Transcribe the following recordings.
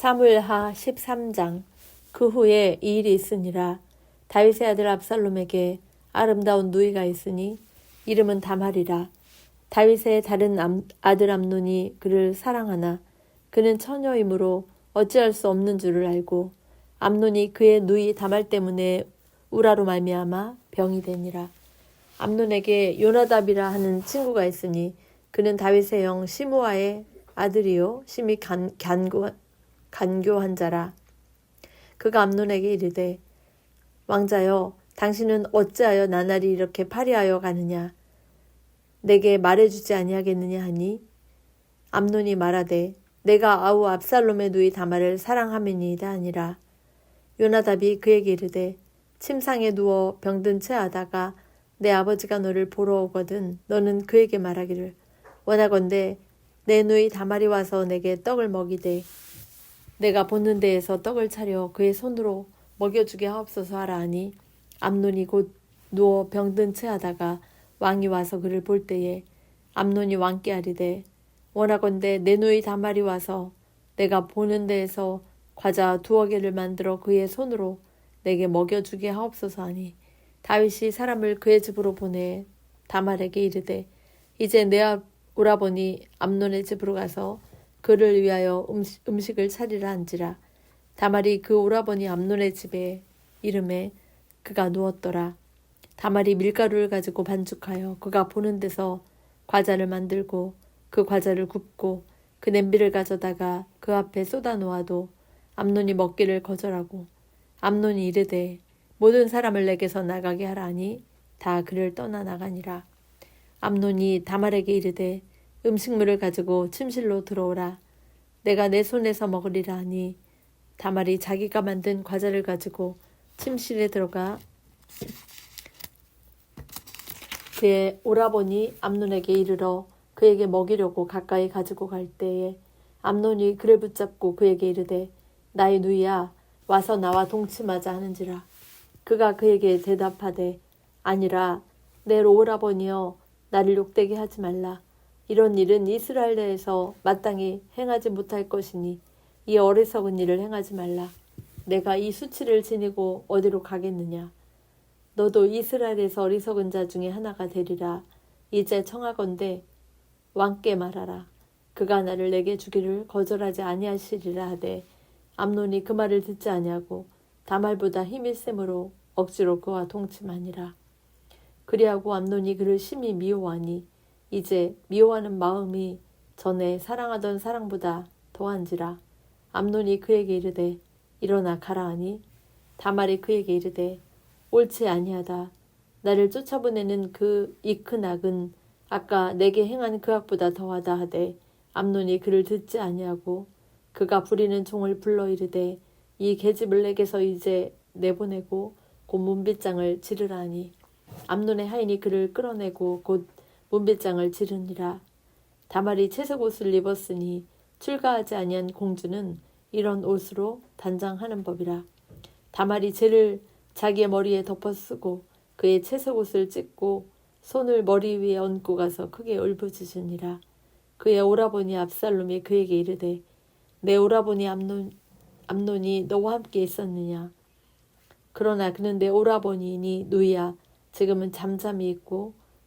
사무엘하 13장. 그 후에 이 일이 있으니라. 다윗의 아들 압살롬에게 아름다운 누이가 있으니 이름은 다말이라. 다윗의 다른 암- 아들 암논이 그를 사랑하나 그는 처녀이므로 어찌할 수 없는 줄을 알고 암논이 그의 누이 다말 때문에 우라로 말미암아 병이 되니라. 암논에게 요나답이라 하는 친구가 있으니 그는 다윗의 형 시므아의 아들이요. 심히 간, 간고, 간교한 자라. 그가 암논에게 이르되 왕자여 당신은 어찌하여 나날이 이렇게 파리하여 가느냐? 내게 말해주지 아니하겠느냐 하니? 암논이 말하되 내가 아우 압살롬의 누이 다말을 사랑함이니이다 아니라. 요나답이 그에게 이르되 침상에 누워 병든 채 하다가 내 아버지가 너를 보러 오거든 너는 그에게 말하기를. 원하건대 내 누이 다말이 와서 내게 떡을 먹이되 내가 보는 데에서 떡을 차려 그의 손으로 먹여주게 하옵소서 하라 하니 암논이 곧 누워 병든 채 하다가 왕이 와서 그를 볼 때에 암논이 왕께 아리되 원하건대 내 누이 다말이 와서 내가 보는 데에서 과자 두어 개를 만들어 그의 손으로 내게 먹여주게 하옵소서 하니 다윗이 사람을 그의 집으로 보내 다말에게 이르되 이제 내 아- 오라버니 암논의 집으로 가서 그를 위하여 음식, 음식 을 차리라 한지라. 다말이 그 오라버니 암논의 집에 이름에 그가 누웠더라. 다말이 밀가루를 가지고 반죽하여 그가 보는 데서 과자를 만들고 그 과자를 굽고 그 냄비를 가져다가 그 앞에 쏟아 놓아도 암논이 먹기를 거절하고 암논이 이르되 모든 사람을 내게서 나가게 하라 하니 다 그를 떠나 나가니라. 암논이 다말에게 이르되 음식물을 가지고 침실로 들어오라. 내가 내 손에서 먹으리라 하니 다말이 자기가 만든 과자를 가지고 침실에 들어가 그의 오라버니 암논에게 이르러 그에게 먹이려고 가까이 가지고 갈 때에 암논이 그를 붙잡고 그에게 이르되 나의 누이야 와서 나와 동침하자 하는지라. 그가 그에게 대답하되 아니라 내 오라버니여 나를 욕되게 하지 말라 이런 일은 이스라엘에서 마땅히 행하지 못할 것이니 이 어리석은 일을 행하지 말라 내가 이 수치를 지니고 어디로 가겠느냐 너도 이스라엘에서 어리석은 자 중에 하나가 되리라. 이제 청하건대 왕께 말하라. 그가 나를 내게 주기를 거절하지 아니하시리라 하되 암논이 그 말을 듣지 아니하고 다말보다 힘이 세므로 억지로 그와 동침하니라. 그리하고 암논이 그를 심히 미워하니 이제 미워하는 마음이 전에 사랑하던 사랑보다 더한지라. 암논이 그에게 이르되 일어나 가라 하니 다말이 그에게 이르되 옳지 아니하다. 나를 쫓아보내는 그 이 큰 악은 아까 내게 행한 그 악보다 더하다 하되 암논이 그를 듣지 아니하고 그가 부리는 종을 불러 이르되 이 계집을 내게서 이제 내보내고 곧 문빗장을 지르라니 암논의 하인이 그를 끌어내고 곧 문빗장을 지르니라 다말이 채색 옷을 입었으니 출가하지 아니한 공주는 이런 옷으로 단장하는 법이라 다말이 죄를 자기의 머리에 덮어 쓰고 그의 채색 옷을 찢고 손을 머리 위에 얹고 가서 크게 울부짖으니라. 그의 오라버니 압살롬이 그에게 이르되 내 오라버니 암논, 암논이 너와 함께 있었느냐. 그러나 그는 내 오라버니니 누이야 지금은 잠잠히 있고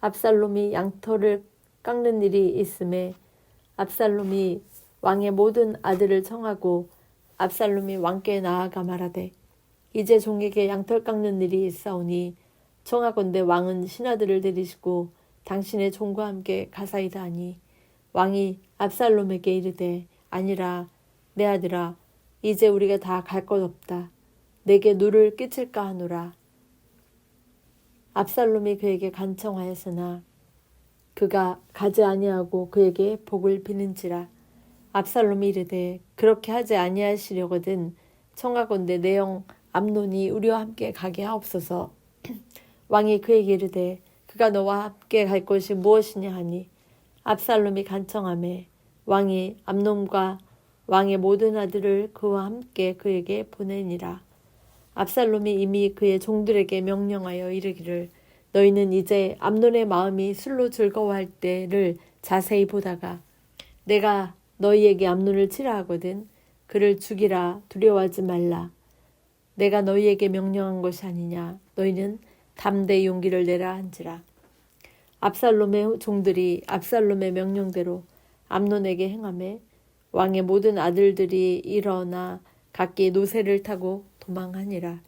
압살롬이 양털을 깎는 일이 있음에 압살롬이 왕의 모든 아들을 청하고 압살롬이 왕께 나아가 말하되 이제 종에게 양털 깎는 일이 있사오니 청하건대 왕은 신하들을 데리시고 당신의 종과 함께 가사이다 하니 왕이 압살롬에게 이르되 아니라 내 아들아 이제 우리가 다 갈 것 없다. 내게 누를 끼칠까 하노라 압살롬이 그에게 간청하였으나 그가 가지 아니하고 그에게 복을 비는지라 압살롬이 이르되 그렇게 하지 아니하시려거든 청하건대 내영 암논이 우리와 함께 가게 하옵소서. 왕이 그에게 이르되 그가 너와 함께 갈 것이 무엇이냐 하니 압살롬이 간청하매 왕이 암논과 왕의 모든 아들을 그와 함께 그에게 보내니라 압살롬이 이미 그의 종들에게 명령하여 이르기를 너희는 이제 암논의 마음이 술로 즐거워할 때를 자세히 보다가 내가 너희에게 암논을 치라 하거든 그를 죽이라 두려워하지 말라. 내가 너희에게 명령한 것이 아니냐. 너희는 담대 용기를 내라 한지라. 압살롬의 종들이 압살롬의 명령대로 암논에게 행함에 왕의 모든 아들들이 일어나 각기 노새를 타고 도망하니라.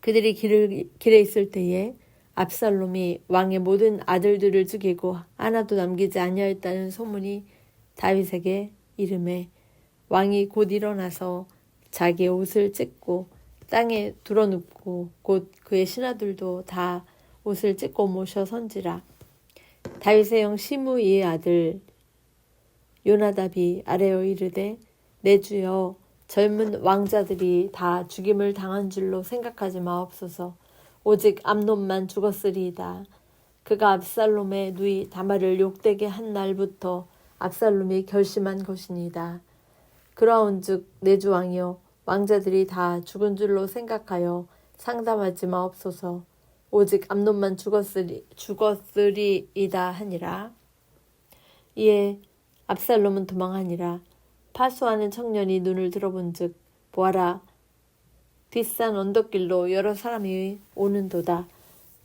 그들이 길을, 길에 있을 때에 압살롬이 왕의 모든 아들들을 죽이고 하나도 남기지 아니하였다는 소문이 다윗에게 이름에 왕이 곧 일어나서 자기의 옷을 찢고 땅에 두러눕고 곧 그의 신하들도 다 옷을 찢고 모셔 선지라. 다윗의 형 시므이의 아들 요나답이 아래어 이르되 내 주여 젊은 왕자들이 다 죽임을 당한 줄로 생각하지 마옵소서. 오직 암논만 죽었으리이다. 그가 압살롬의 누이 다말을 욕되게 한 날부터 압살롬이 결심한 것이니이다. 그러한즉 내주 왕이여 왕자들이 다 죽은 줄로 생각하여 상담하지 마옵소서. 오직 암논만 죽었으리 죽었으리이다 하니라. 이에 압살롬은 도망하니라 파수하는 청년이 눈을 들어본즉 보아라. 뒷산 언덕길로 여러 사람이 오는도다.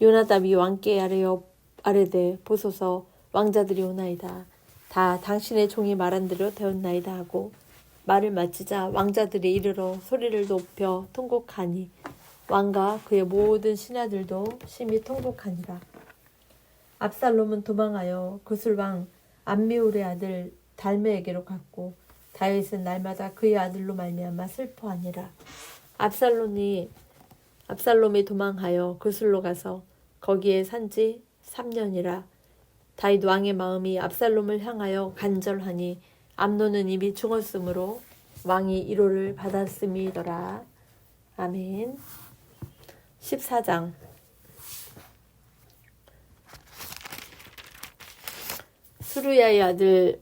요나답이 왕께 아래여 아래되 보소서. 왕자들이 오나이다. 다 당신의 종이 말한 대로 되었나이다 하고 말을 마치자 왕자들이 이르러 소리를 높여 통곡하니 왕과 그의 모든 신하들도 심히 통곡하니라. 압살롬은 도망하여 구슬왕 암미울의 아들 달메에게로 갔고 다윗은 날마다 그의 아들로 말미암아 슬퍼하니라 압살롬이 압살롬이 도망하여 그술로 가서 거기에 산지 3년이라 다윗 왕의 마음이 압살롬을 향하여 간절하니 암노는 이미 죽었으므로 왕이 1호를 받았음이더라. 아멘. 14장 수루야의 아들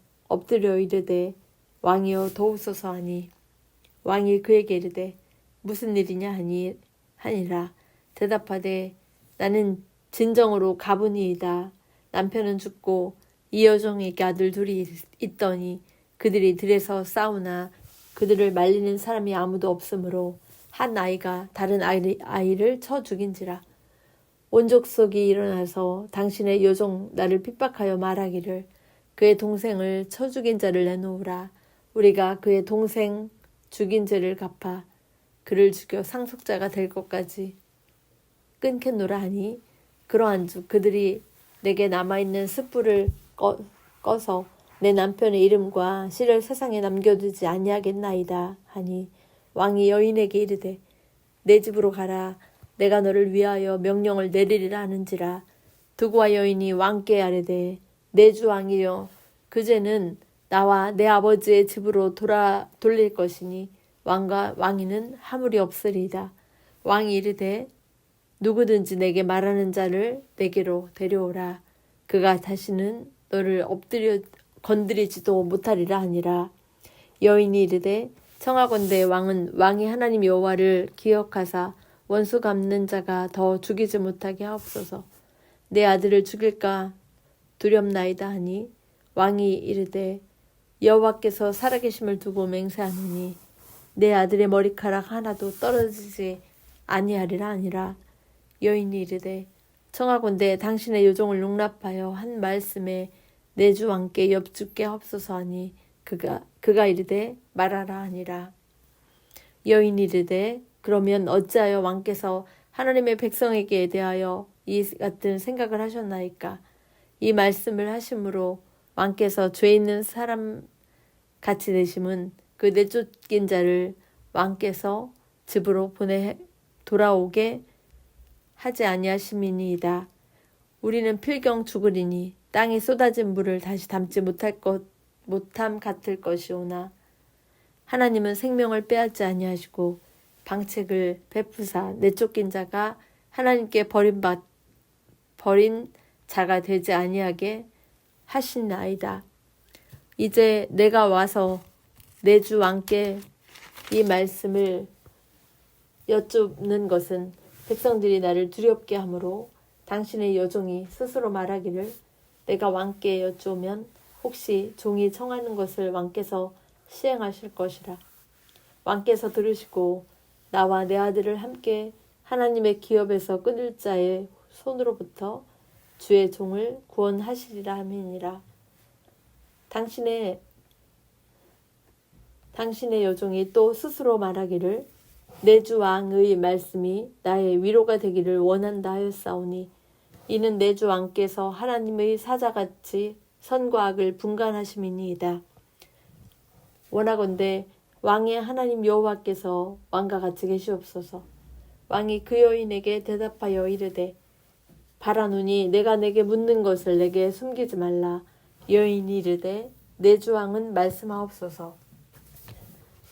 엎드려 이르되 왕이여 도우소서 하니. 왕이 그에게 이르되 무슨 일이냐 하니 하니라. 대답하되 나는 진정으로 가분이이다. 남편은 죽고 이 여종에게 아들 둘이 있더니 그들이 들에서 싸우나 그들을 말리는 사람이 아무도 없으므로 한 아이가 다른 아이를 쳐 죽인지라. 온 족속이 일어나서 당신의 여종 나를 핍박하여 말하기를 그의 동생을 쳐 죽인 자를 내놓으라. 우리가 그의 동생 죽인 죄를 갚아 그를 죽여 상속자가 될 것까지 끊겠노라 하니 그러한 즉 그들이 내게 남아있는 숯불을 꺼, 꺼서 내 남편의 이름과 씨를 세상에 남겨두지 아니하겠나이다 하니 왕이 여인에게 이르되 내 집으로 가라. 내가 너를 위하여 명령을 내리리라 하는지라. 두고와 여인이 왕께 아뢰되 내 주 왕이여 그제는 나와 내 아버지의 집으로 돌아 돌릴 것이니 왕과 왕이는 하물이 없으리이다. 왕이 이르되 누구든지 내게 말하는 자를 내게로 데려오라. 그가 다시는 너를 엎드려 건드리지도 못하리라 하니라. 여인이 이르되 청하건대 왕은 왕이 하나님 여호와를 기억하사 원수 갚는 자가 더 죽이지 못하게 하옵소서. 내 아들을 죽일까 두렵나이다 하니 왕이 이르되 여호와께서 살아계심을 두고 맹세하노니 내 아들의 머리카락 하나도 떨어지지 아니하리라 아니라. 여인이 이르되 청하건대 당신의 요종을 용납하여 한 말씀에 내 주 왕께 엽죽게 하옵소서 하니 그가 그가 이르되 말하라 하니라. 여인이 이르되 그러면 어찌하여 왕께서 하나님의 백성에게 대하여 이 같은 생각을 하셨나이까 이 말씀을 하심으로 왕께서 죄 있는 사람 같이 내심은 그 내쫓긴 자를 왕께서 집으로 보내 돌아오게 하지 아니하심이니이다. 우리는 필경 죽으리니 땅에 쏟아진 물을 다시 담지 못할 것 못함 같을 것이오나 하나님은 생명을 빼앗지 아니하시고 방책을 베푸사 내쫓긴 자가 하나님께 버림받 버린 자가 되지 아니하게 하시나이다. 이제 내가 와서 내 주 왕께 이 말씀을 여쭙는 것은 백성들이 나를 두렵게 하므로 당신의 여종이 스스로 말하기를 내가 왕께 여쭈면 혹시 종이 청하는 것을 왕께서 시행하실 것이라. 왕께서 들으시고 나와 내 아들을 함께 하나님의 기업에서 끊을 자의 손으로부터 주의 종을 구원하시리라 함이니라. 당신의 당신의 여종이 또 스스로 말하기를 내 주 왕의 말씀이 나의 위로가 되기를 원한다 하였사오니 이는 내 주 왕께서 하나님의 사자같이 선과 악을 분간하심이니이다. 원하건대 왕의 하나님 여호와께서 왕과 같이 계시옵소서. 왕이 그 여인에게 대답하여 이르되 바라노니 내가 내게 묻는 것을 내게 숨기지 말라. 여인이 이르되 내 주 왕은 말씀하옵소서.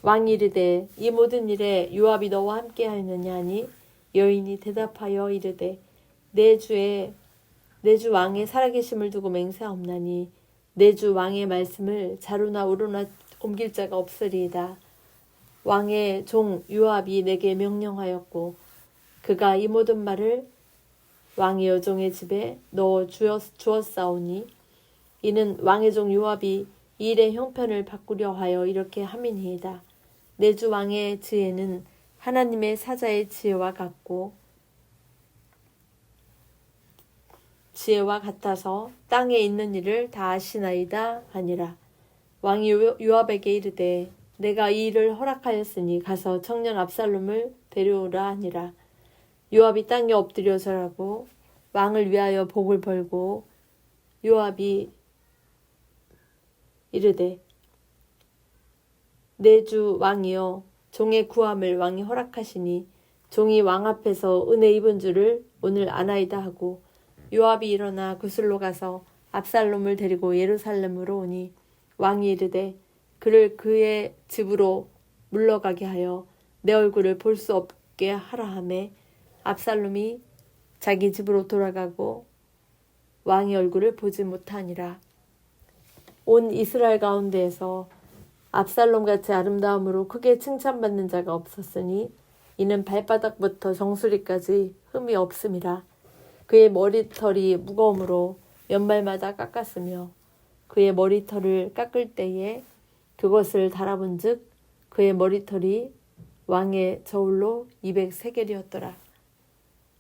왕이 이르되 이 모든 일에 요압이 너와 함께 하였느냐 하니 여인이 대답하여 이르되 내 주의 내 주 왕의 살아계심을 두고 맹세하옵나니 내 주 왕의 말씀을 자루나 우루나 옮길 자가 없으리이다. 왕의 종 요압이 내게 명령하였고 그가 이 모든 말을 왕의 여종의 집에 넣어 주었, 주었사오니 이는 왕의 종 요압이 이 일의 형편을 바꾸려 하여 이렇게 함이니이다. 내 주 왕의 지혜는 하나님의 사자의 지혜와 같고 지혜와 같아서 땅에 있는 일을 다 아시나이다 하니라. 왕이 요- 요압에게 이르되 내가 이 일을 허락하였으니 가서 청년 압살롬을 데려오라 하니라. 요압이 땅에 엎드려 절하고 왕을 위하여 복을 벌고 요압이 이르되 내 주 왕이여 종의 구함을 왕이 허락하시니 종이 왕 앞에서 은혜 입은 줄을 오늘 아나이다 하고 요압이 일어나 구슬로 가서 압살롬을 데리고 예루살렘으로 오니 왕이 이르되 그를 그의 집으로 물러가게 하여 내 얼굴을 볼 수 없게 하라 하매 압살롬이 자기 집으로 돌아가고 왕의 얼굴을 보지 못하니라. 온 이스라엘 가운데에서 압살롬 같이 아름다움으로 크게 칭찬받는 자가 없었으니 이는 발바닥부터 정수리까지 흠이 없음이라. 그의 머리털이 무거움으로 연말마다 깎았으며 그의 머리털을 깎을 때에 그것을 달아본즉 그의 머리털이 왕의 저울로 203개리였더라.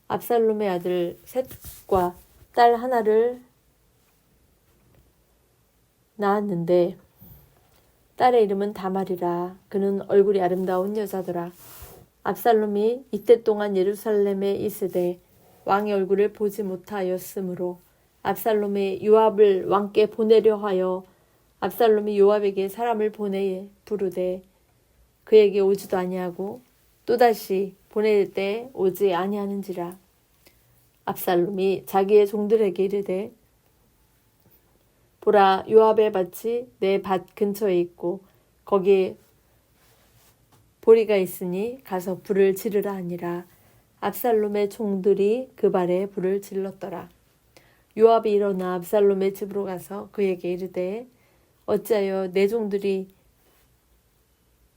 압살롬의 아들 셋과 딸 하나를 낳았는데 딸의 이름은 다말이라 그는 얼굴이 아름다운 여자더라. 압살롬이 이때 동안 예루살렘에 있으되 왕의 얼굴을 보지 못하였으므로 압살롬이 요압을 왕께 보내려 하여 압살롬이 요압에게 사람을 보내 부르되 그에게 오지도 아니하고 또다시 보낼 때 오지 아니하는지라. 압살롬이 자기의 종들에게 이르되 보라 요압의 밭이 내 밭 근처에 있고 거기에 보리가 있으니 가서 불을 지르라 하니라. 압살롬의 종들이 그 발에 불을 질렀더라. 요압이 일어나 압살롬의 집으로 가서 그에게 이르되 어찌하여 내 종들이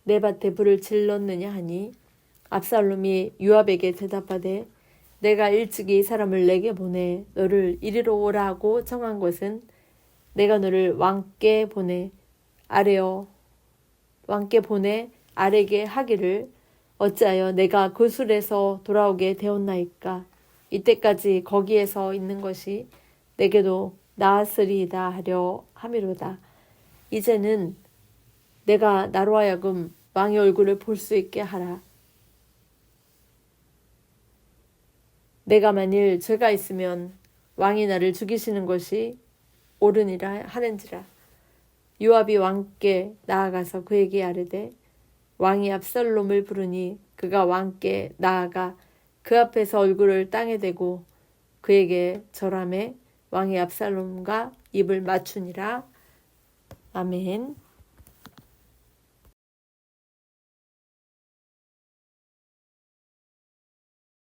내 밭에 불을 질렀느냐 하니 압살롬이 요압에게 대답하되 내가 일찍이 이 사람을 내게 보내. 너를 이리로 오라 하고 청한 것은 내가 너를 왕께 보내 아래어 왕께 보내 아래게 하기를 어찌하여 내가 그 술에서 돌아오게 되었나이까? 이때까지 거기에서 있는 것이 내게도 나았으리이다 하려 함이로다. 이제는 내가 나로 하여금 왕의 얼굴을 볼 수 있게 하라. 내가 만일 죄가 있으면 왕이 나를 죽이시는 것이 옳으니라 하는지라. 요압이 왕께 나아가서 그에게 아뢰되 왕이 압살롬을 부르니 그가 왕께 나아가 그 앞에서 얼굴을 땅에 대고 그에게 절함에 왕이 압살롬과 입을 맞추니라. 아멘.